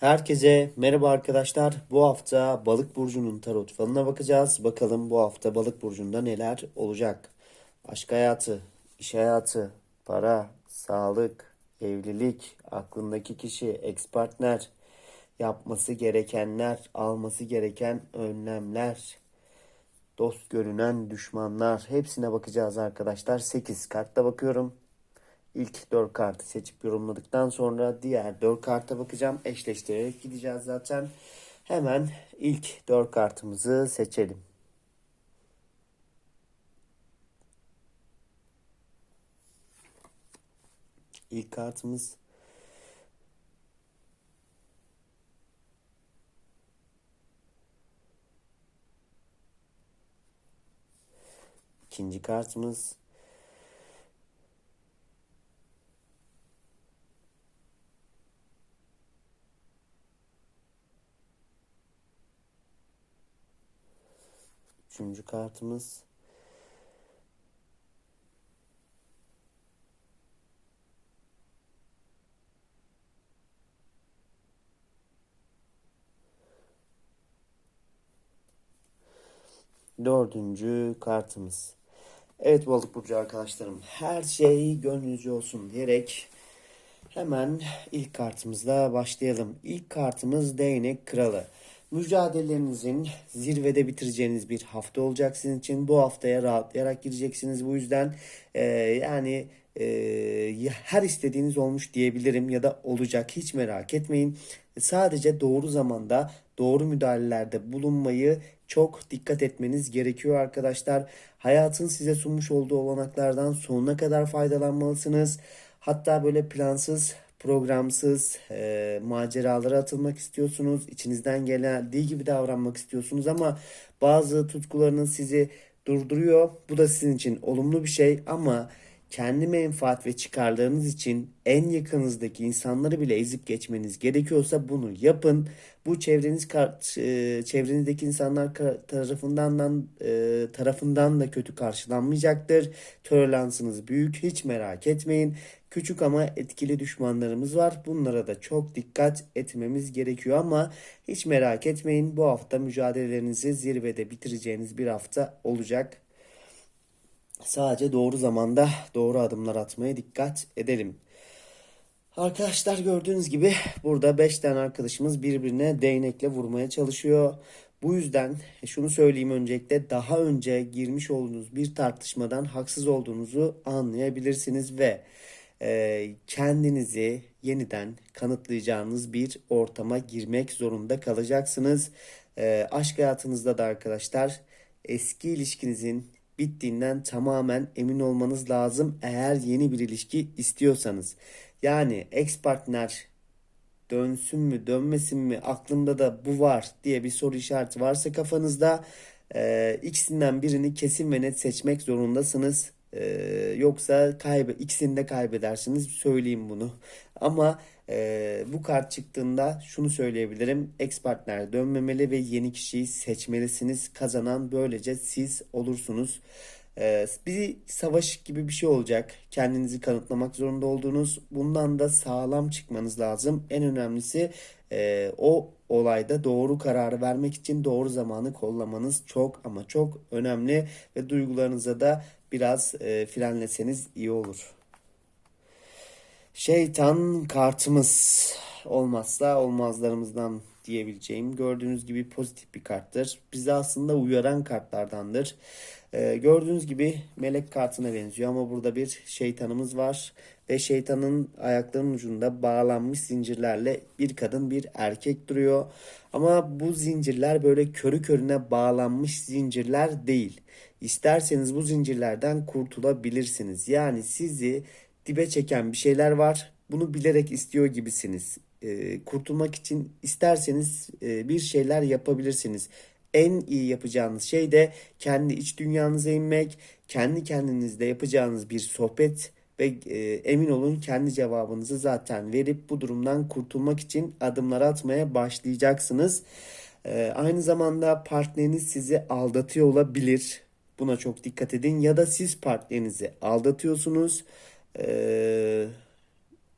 Herkese merhaba arkadaşlar. Bu hafta Balık burcunun tarot falına bakacağız. Bakalım bu hafta Balık burcunda neler olacak? Aşk hayatı, iş hayatı, para, sağlık, evlilik, aklındaki kişi, ex partner, yapması gerekenler, alması gereken önlemler, dost görünen düşmanlar hepsine bakacağız arkadaşlar. 8 kartta bakıyorum. İlk 4 kartı seçip yorumladıktan sonra diğer 4 karta bakacağım. Eşleştirerek gideceğiz zaten. Hemen ilk 4 kartımızı seçelim. İlk kartımız ikinci kartımız Üçüncü kartımız. Dördüncü kartımız. Evet balık burcu arkadaşlarım her şey gönlünüzce olsun diyerek hemen ilk kartımızla başlayalım. İlk kartımız değnek kralı. Mücadelelerinizin zirvede bitireceğiniz bir hafta olacak sizin için. Bu haftaya rahatlayarak gireceksiniz. Bu yüzden e, yani e, her istediğiniz olmuş diyebilirim ya da olacak. Hiç merak etmeyin. Sadece doğru zamanda doğru müdahalelerde bulunmayı çok dikkat etmeniz gerekiyor arkadaşlar. Hayatın size sunmuş olduğu olanaklardan sonuna kadar faydalanmalısınız. Hatta böyle plansız programsız e, maceralara atılmak istiyorsunuz. İçinizden geldiği gibi davranmak istiyorsunuz ama bazı tutkularınız sizi durduruyor. Bu da sizin için olumlu bir şey ama kendi menfaat ve çıkarlarınız için en yakınızdaki insanları bile ezip geçmeniz gerekiyorsa bunu yapın. Bu çevreniz e, çevrenizdeki insanlar tarafından e, tarafından da kötü karşılanmayacaktır. Toleransınız büyük hiç merak etmeyin. Küçük ama etkili düşmanlarımız var. Bunlara da çok dikkat etmemiz gerekiyor ama hiç merak etmeyin. Bu hafta mücadelelerinizi zirvede bitireceğiniz bir hafta olacak. Sadece doğru zamanda doğru adımlar atmaya dikkat edelim. Arkadaşlar gördüğünüz gibi burada 5 tane arkadaşımız birbirine değnekle vurmaya çalışıyor. Bu yüzden şunu söyleyeyim öncelikle daha önce girmiş olduğunuz bir tartışmadan haksız olduğunuzu anlayabilirsiniz ve e, kendinizi yeniden kanıtlayacağınız bir ortama girmek zorunda kalacaksınız. E, aşk hayatınızda da arkadaşlar eski ilişkinizin bittiğinden tamamen emin olmanız lazım eğer yeni bir ilişki istiyorsanız. Yani ex partner dönsün mü dönmesin mi aklımda da bu var diye bir soru işareti varsa kafanızda e, ikisinden birini kesin ve net seçmek zorundasınız. E, yoksa kaybe ikisini de kaybedersiniz söyleyeyim bunu. Ama e, bu kart çıktığında şunu söyleyebilirim. Ex partner dönmemeli ve yeni kişiyi seçmelisiniz. Kazanan böylece siz olursunuz. E, bir savaş gibi bir şey olacak. Kendinizi kanıtlamak zorunda olduğunuz. Bundan da sağlam çıkmanız lazım. En önemlisi e, o olayda doğru kararı vermek için doğru zamanı kollamanız çok ama çok önemli ve duygularınıza da biraz e, frenleseniz iyi olur. Şeytan kartımız olmazsa olmazlarımızdan diyebileceğim. Gördüğünüz gibi pozitif bir karttır. Bizi aslında uyaran kartlardandır. Ee, gördüğünüz gibi melek kartına benziyor ama burada bir şeytanımız var. Ve şeytanın ayaklarının ucunda bağlanmış zincirlerle bir kadın bir erkek duruyor. Ama bu zincirler böyle körü körüne bağlanmış zincirler değil. İsterseniz bu zincirlerden kurtulabilirsiniz. Yani sizi dibe çeken bir şeyler var. Bunu bilerek istiyor gibisiniz. E, kurtulmak için isterseniz e, bir şeyler yapabilirsiniz. En iyi yapacağınız şey de kendi iç dünyanıza inmek, kendi kendinizde yapacağınız bir sohbet ve e, emin olun kendi cevabınızı zaten verip bu durumdan kurtulmak için adımlar atmaya başlayacaksınız. E, aynı zamanda partneriniz sizi aldatıyor olabilir. Buna çok dikkat edin ya da siz partnerinizi aldatıyorsunuz. Ee,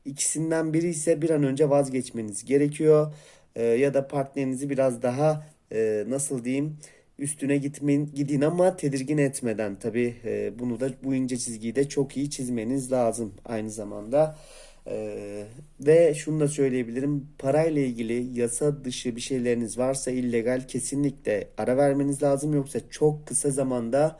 İkisinden biri ise bir an önce vazgeçmeniz gerekiyor. Ee, ya da partnerinizi biraz daha e, nasıl diyeyim üstüne gitmeyin, gidin ama tedirgin etmeden tabii e, bunu da bu ince çizgiyi de çok iyi çizmeniz lazım aynı zamanda. Ee, ve şunu da söyleyebilirim parayla ilgili yasa dışı bir şeyleriniz varsa illegal kesinlikle ara vermeniz lazım yoksa çok kısa zamanda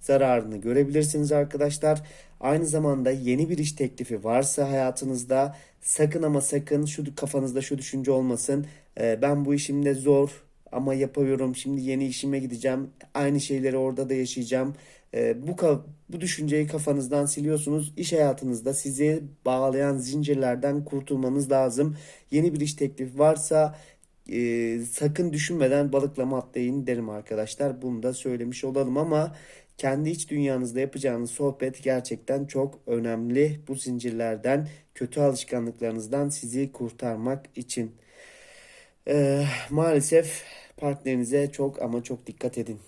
zararını görebilirsiniz arkadaşlar. Aynı zamanda yeni bir iş teklifi varsa hayatınızda sakın ama sakın şu kafanızda şu düşünce olmasın. Ee, ben bu işimde zor ama yapıyorum. Şimdi yeni işime gideceğim. Aynı şeyleri orada da yaşayacağım. Ee, bu bu düşünceyi kafanızdan siliyorsunuz. İş hayatınızda sizi bağlayan zincirlerden kurtulmanız lazım. Yeni bir iş teklifi varsa e, sakın düşünmeden balıklama atlayın derim arkadaşlar. Bunu da söylemiş olalım ama kendi iç dünyanızda yapacağınız sohbet gerçekten çok önemli. Bu zincirlerden, kötü alışkanlıklarınızdan sizi kurtarmak için. Ee, maalesef partnerinize çok ama çok dikkat edin.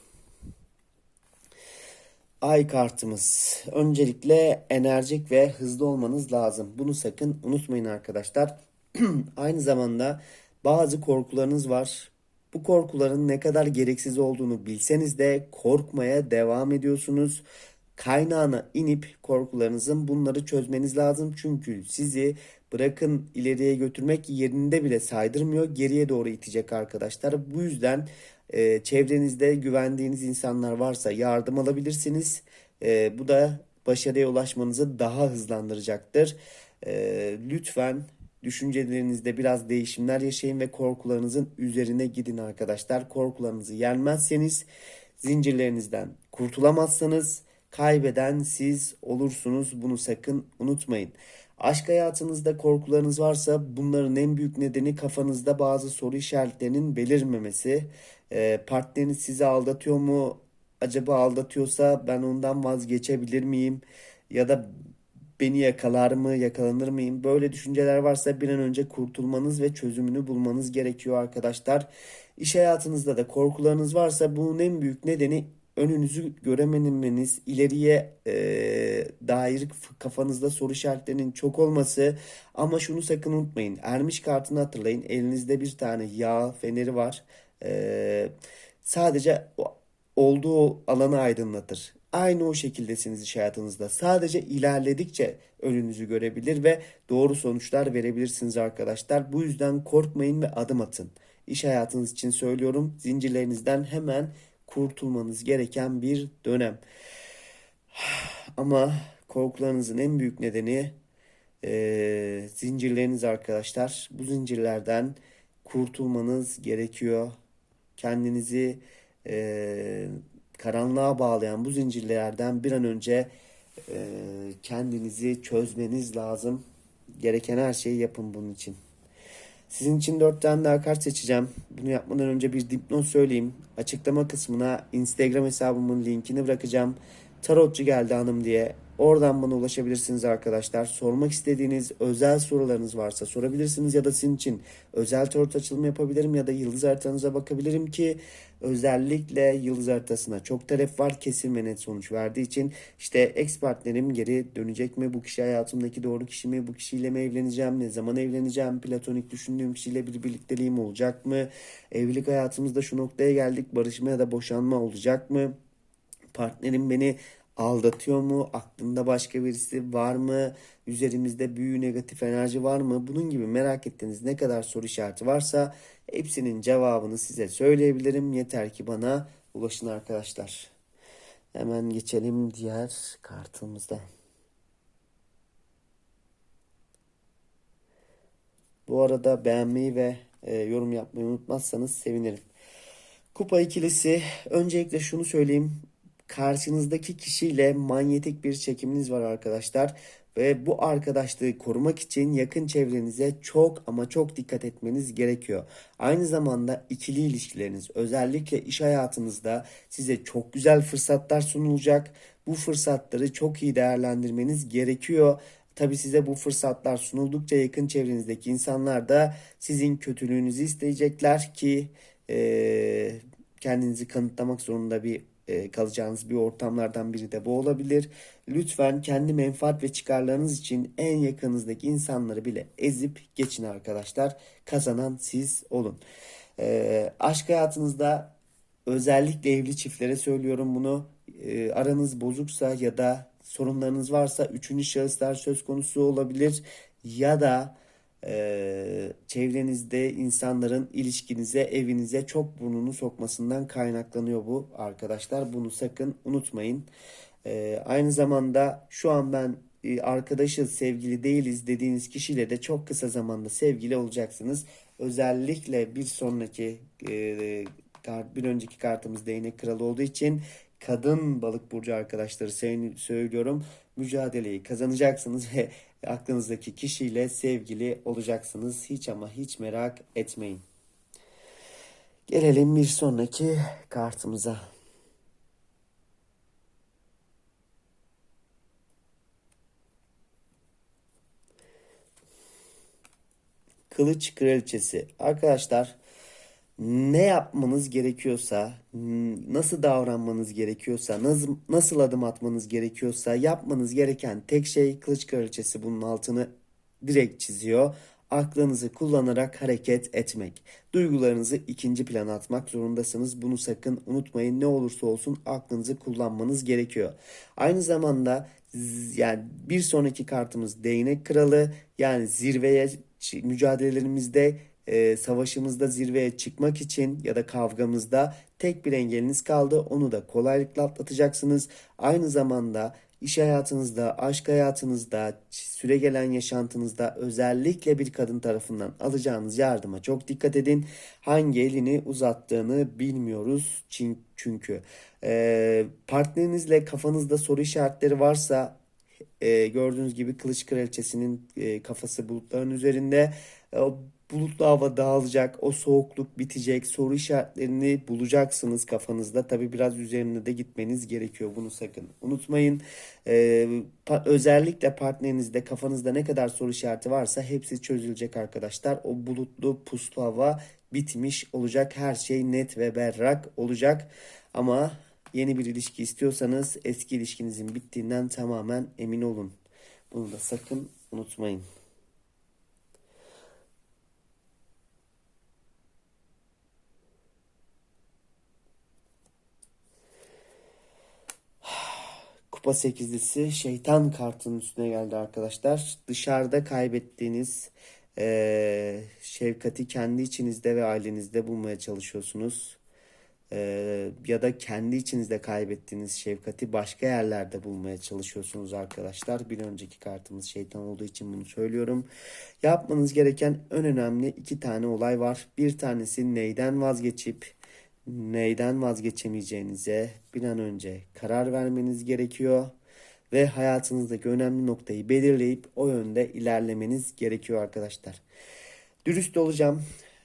Ay kartımız. Öncelikle enerjik ve hızlı olmanız lazım. Bunu sakın unutmayın arkadaşlar. Aynı zamanda bazı korkularınız var. Bu korkuların ne kadar gereksiz olduğunu bilseniz de korkmaya devam ediyorsunuz. Kaynağına inip korkularınızın bunları çözmeniz lazım. Çünkü sizi bırakın ileriye götürmek yerinde bile saydırmıyor. Geriye doğru itecek arkadaşlar. Bu yüzden e, çevrenizde güvendiğiniz insanlar varsa yardım alabilirsiniz. E, bu da başarıya ulaşmanızı daha hızlandıracaktır. E, lütfen düşüncelerinizde biraz değişimler yaşayın ve korkularınızın üzerine gidin arkadaşlar. Korkularınızı yenmezseniz zincirlerinizden kurtulamazsanız kaybeden siz olursunuz. Bunu sakın unutmayın. Aşk hayatınızda korkularınız varsa bunların en büyük nedeni kafanızda bazı soru işaretlerinin belirmemesi. Ee, partneriniz sizi aldatıyor mu? Acaba aldatıyorsa ben ondan vazgeçebilir miyim? Ya da beni yakalar mı, yakalanır mıyım? Böyle düşünceler varsa bir an önce kurtulmanız ve çözümünü bulmanız gerekiyor arkadaşlar. İş hayatınızda da korkularınız varsa bunun en büyük nedeni önünüzü görememeniz, ileriye e, dair kafanızda soru işaretlerinin çok olması. Ama şunu sakın unutmayın. Ermiş kartını hatırlayın. Elinizde bir tane yağ feneri var. E, sadece olduğu alanı aydınlatır. Aynı o şekildesiniz iş hayatınızda. Sadece ilerledikçe önünüzü görebilir ve doğru sonuçlar verebilirsiniz arkadaşlar. Bu yüzden korkmayın ve adım atın. İş hayatınız için söylüyorum. Zincirlerinizden hemen kurtulmanız gereken bir dönem. Ama korkularınızın en büyük nedeni e, zincirleriniz arkadaşlar. Bu zincirlerden kurtulmanız gerekiyor. Kendinizi e, karanlığa bağlayan bu zincirlerden bir an önce e, kendinizi çözmeniz lazım. Gereken her şeyi yapın bunun için. Sizin için 4 tane daha kart seçeceğim. Bunu yapmadan önce bir dipnot söyleyeyim. Açıklama kısmına Instagram hesabımın linkini bırakacağım. Tarotçu geldi hanım diye. Oradan bana ulaşabilirsiniz arkadaşlar. Sormak istediğiniz özel sorularınız varsa sorabilirsiniz ya da sizin için özel tarot açılımı yapabilirim ya da yıldız haritanıza bakabilirim ki özellikle yıldız haritasına çok talep var. Kesin ve net sonuç verdiği için işte ex partnerim geri dönecek mi? Bu kişi hayatımdaki doğru kişi mi? Bu kişiyle mi evleneceğim? Ne zaman evleneceğim? Platonik düşündüğüm kişiyle bir birlikteliğim olacak mı? Evlilik hayatımızda şu noktaya geldik. Barışma ya da boşanma olacak mı? Partnerim beni aldatıyor mu? Aklında başka birisi var mı? Üzerimizde büyü negatif enerji var mı? Bunun gibi merak ettiğiniz ne kadar soru işareti varsa hepsinin cevabını size söyleyebilirim. Yeter ki bana ulaşın arkadaşlar. Hemen geçelim diğer kartımızda. Bu arada beğenmeyi ve e, yorum yapmayı unutmazsanız sevinirim. Kupa ikilisi. Öncelikle şunu söyleyeyim karşınızdaki kişiyle manyetik bir çekiminiz var arkadaşlar. Ve bu arkadaşlığı korumak için yakın çevrenize çok ama çok dikkat etmeniz gerekiyor. Aynı zamanda ikili ilişkileriniz özellikle iş hayatınızda size çok güzel fırsatlar sunulacak. Bu fırsatları çok iyi değerlendirmeniz gerekiyor. Tabi size bu fırsatlar sunuldukça yakın çevrenizdeki insanlar da sizin kötülüğünüzü isteyecekler ki e, kendinizi kanıtlamak zorunda bir e, kalacağınız bir ortamlardan biri de bu olabilir. Lütfen kendi menfaat ve çıkarlarınız için en yakınızdaki insanları bile ezip geçin arkadaşlar. Kazanan siz olun. E, aşk hayatınızda özellikle evli çiftlere söylüyorum bunu. E, aranız bozuksa ya da sorunlarınız varsa üçüncü şahıslar söz konusu olabilir ya da e, çevrenizde insanların ilişkinize, evinize çok burnunu sokmasından kaynaklanıyor bu arkadaşlar. Bunu sakın unutmayın. E, aynı zamanda şu an ben e, arkadaşız, sevgili değiliz dediğiniz kişiyle de çok kısa zamanda sevgili olacaksınız. Özellikle bir sonraki e, bir önceki kartımız değnek kralı olduğu için kadın balık burcu arkadaşları söylüyorum. Mücadeleyi kazanacaksınız ve aklınızdaki kişiyle sevgili olacaksınız. Hiç ama hiç merak etmeyin. Gelelim bir sonraki kartımıza. Kılıç Kraliçesi. Arkadaşlar ne yapmanız gerekiyorsa, nasıl davranmanız gerekiyorsa, nasıl, nasıl adım atmanız gerekiyorsa yapmanız gereken tek şey Kılıç Kraliçesi bunun altını direkt çiziyor. Aklınızı kullanarak hareket etmek. Duygularınızı ikinci plana atmak zorundasınız. Bunu sakın unutmayın. Ne olursa olsun aklınızı kullanmanız gerekiyor. Aynı zamanda yani bir sonraki kartımız Değnek Kralı. Yani zirveye mücadelelerimizde e, savaşımızda zirveye çıkmak için ya da kavgamızda tek bir engeliniz kaldı. Onu da kolaylıkla atlatacaksınız. Aynı zamanda iş hayatınızda, aşk hayatınızda, süregelen yaşantınızda özellikle bir kadın tarafından alacağınız yardıma çok dikkat edin. Hangi elini uzattığını bilmiyoruz çünkü. E, partnerinizle kafanızda soru işaretleri varsa e, gördüğünüz gibi Kılıç Kraliçesi'nin e, kafası bulutların üzerinde. E, bulutlu hava dağılacak, o soğukluk bitecek, soru işaretlerini bulacaksınız kafanızda. Tabii biraz üzerine de gitmeniz gerekiyor. Bunu sakın unutmayın. E, pa- özellikle partnerinizde kafanızda ne kadar soru işareti varsa hepsi çözülecek arkadaşlar. O bulutlu puslu hava bitmiş olacak. Her şey net ve berrak olacak. Ama Yeni bir ilişki istiyorsanız eski ilişkinizin bittiğinden tamamen emin olun. Bunu da sakın unutmayın. Kupa sekizlisi şeytan kartının üstüne geldi arkadaşlar. Dışarıda kaybettiğiniz eee, şefkati kendi içinizde ve ailenizde bulmaya çalışıyorsunuz. Eee, ya da kendi içinizde kaybettiğiniz şefkati başka yerlerde bulmaya çalışıyorsunuz arkadaşlar. Bir önceki kartımız şeytan olduğu için bunu söylüyorum. Yapmanız gereken en önemli iki tane olay var. Bir tanesi neyden vazgeçip neyden vazgeçemeyeceğinize bir an önce karar vermeniz gerekiyor ve hayatınızdaki önemli noktayı belirleyip o yönde ilerlemeniz gerekiyor arkadaşlar. Dürüst olacağım.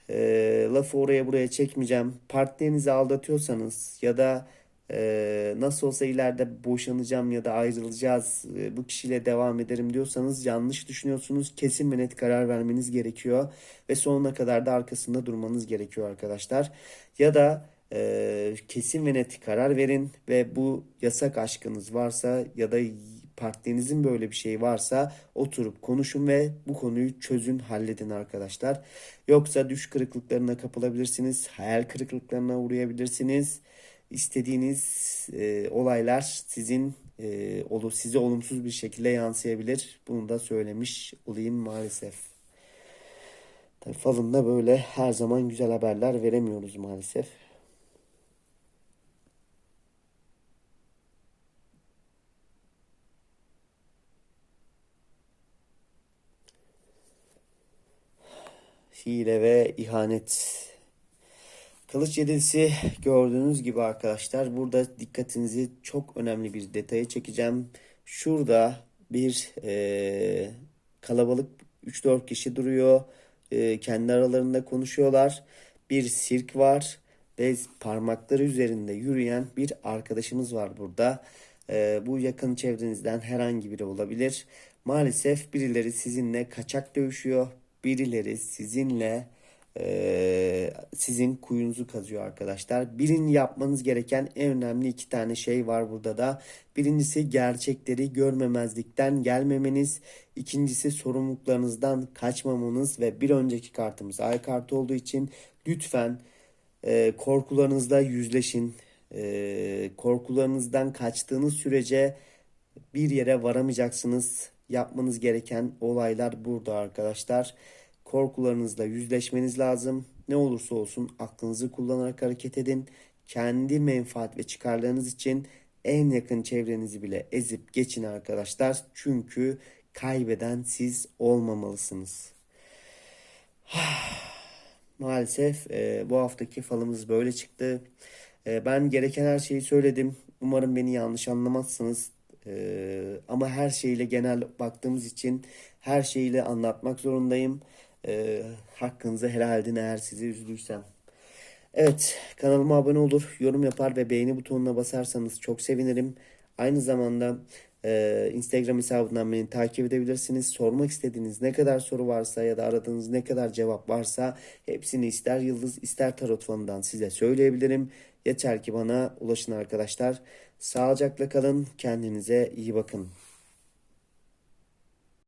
Eee, lafı oraya buraya çekmeyeceğim. Partnerinizi aldatıyorsanız ya da eee, nasıl olsa ileride boşanacağım ya da ayrılacağız, eee, bu kişiyle devam ederim diyorsanız yanlış düşünüyorsunuz. Kesin ve net karar vermeniz gerekiyor ve sonuna kadar da arkasında durmanız gerekiyor arkadaşlar. Ya da eee, kesin ve net karar verin ve bu yasak aşkınız varsa ya da partnerinizin böyle bir şey varsa oturup konuşun ve bu konuyu çözün, halledin arkadaşlar. Yoksa düş kırıklıklarına kapılabilirsiniz, hayal kırıklıklarına uğrayabilirsiniz. İstediğiniz e, olaylar sizin e, olu size olumsuz bir şekilde yansıyabilir. Bunu da söylemiş olayım maalesef. Tabii falında böyle her zaman güzel haberler veremiyoruz maalesef. Hile ve ihanet. Kılıç yedilisi gördüğünüz gibi arkadaşlar burada dikkatinizi çok önemli bir detaya çekeceğim. Şurada bir eee, kalabalık 3-4 kişi duruyor. Eee, kendi aralarında konuşuyorlar. Bir sirk var ve parmakları üzerinde yürüyen bir arkadaşımız var burada. Eee, bu yakın çevrenizden herhangi biri olabilir. Maalesef birileri sizinle kaçak dövüşüyor. Birileri sizinle e, sizin kuyunuzu kazıyor arkadaşlar. Birini yapmanız gereken en önemli iki tane şey var burada da. Birincisi gerçekleri görmemezlikten gelmemeniz. İkincisi sorumluluklarınızdan kaçmamanız ve bir önceki kartımız ay kartı olduğu için lütfen e, korkularınızla yüzleşin. E, korkularınızdan kaçtığınız sürece bir yere varamayacaksınız. Yapmanız gereken olaylar burada arkadaşlar. Korkularınızla yüzleşmeniz lazım. Ne olursa olsun aklınızı kullanarak hareket edin. Kendi menfaat ve çıkarlarınız için en yakın çevrenizi bile ezip geçin arkadaşlar. Çünkü kaybeden siz olmamalısınız. Maalesef e, bu haftaki falımız böyle çıktı. E, ben gereken her şeyi söyledim. Umarım beni yanlış anlamazsınız. E, ama her şeyle genel baktığımız için her şeyle anlatmak zorundayım. E, hakkınızı helal edin eğer sizi üzdüysem. Evet, kanalıma abone olur, yorum yapar ve beğeni butonuna basarsanız çok sevinirim. Aynı zamanda e, Instagram hesabından beni takip edebilirsiniz. Sormak istediğiniz ne kadar soru varsa ya da aradığınız ne kadar cevap varsa hepsini ister yıldız ister tarot falından size söyleyebilirim. Yeter ki bana ulaşın arkadaşlar. Sağlıcakla kalın, kendinize iyi bakın.